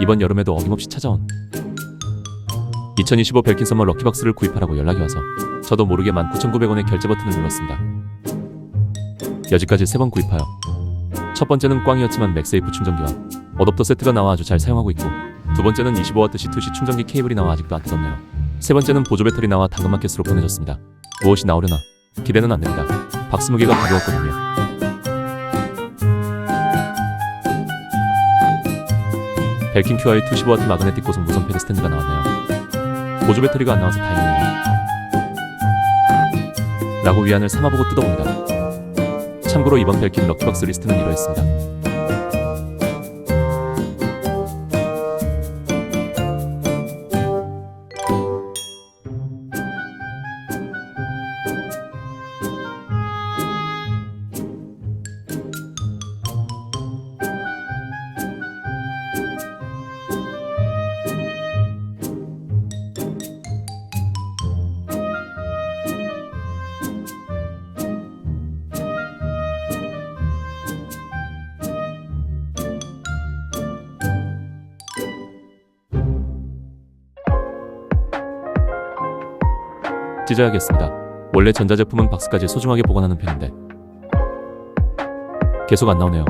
이번 여름에도 어김없이 찾아온 2025 벨킨 서머 럭키박스를 구입하라고 연락이 와서 저도 모르게 19,900원의 결제 버튼을 눌렀습니다. 여지까지 3번 구입하여 첫 번째는 꽝이었지만 맥세이프 충전기와 어댑터 세트가 나와 아주 잘 사용하고 있고 두 번째는 25W C2C 충전기 케이블이 나와 아직도 안 뜯었네요. 세 번째는 보조 배터리 나와 당근마켓으로 보내줬습니다. 무엇이 나오려나 기대는 안 됩니다. 박스 무게가 가벼웠거든요. 벨킨 QI 25W 마그네틱 고속 무선 패드 스탠드가 나왔네요. 보조 배터리가 안 나와서 다행이네요. 라고 위안을 삼아보고 뜯어봅니다. 참고로 이번 벨킨 럭키박스 리스트는 이러했습니다. 찢어야겠습니다. 원래 전자제품은 박스까지 소중하게 보관하는 편인데 계속 안 나오네요.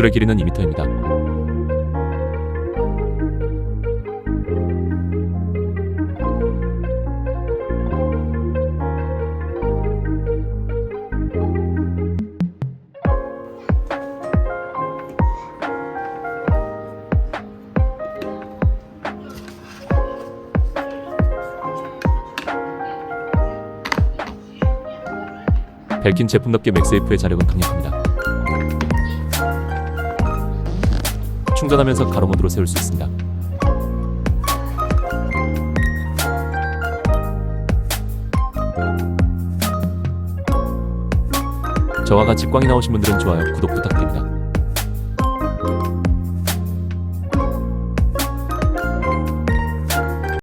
줄의 길이는 2m입니다. 벨킨 제품답게 맥세이프의 자력은 강력합니다. 충전하면서 가로 모드로 세울 수 있습니다. 저와 같이 꽝이 나오신 분들은 좋아요, 구독 부탁드립니다.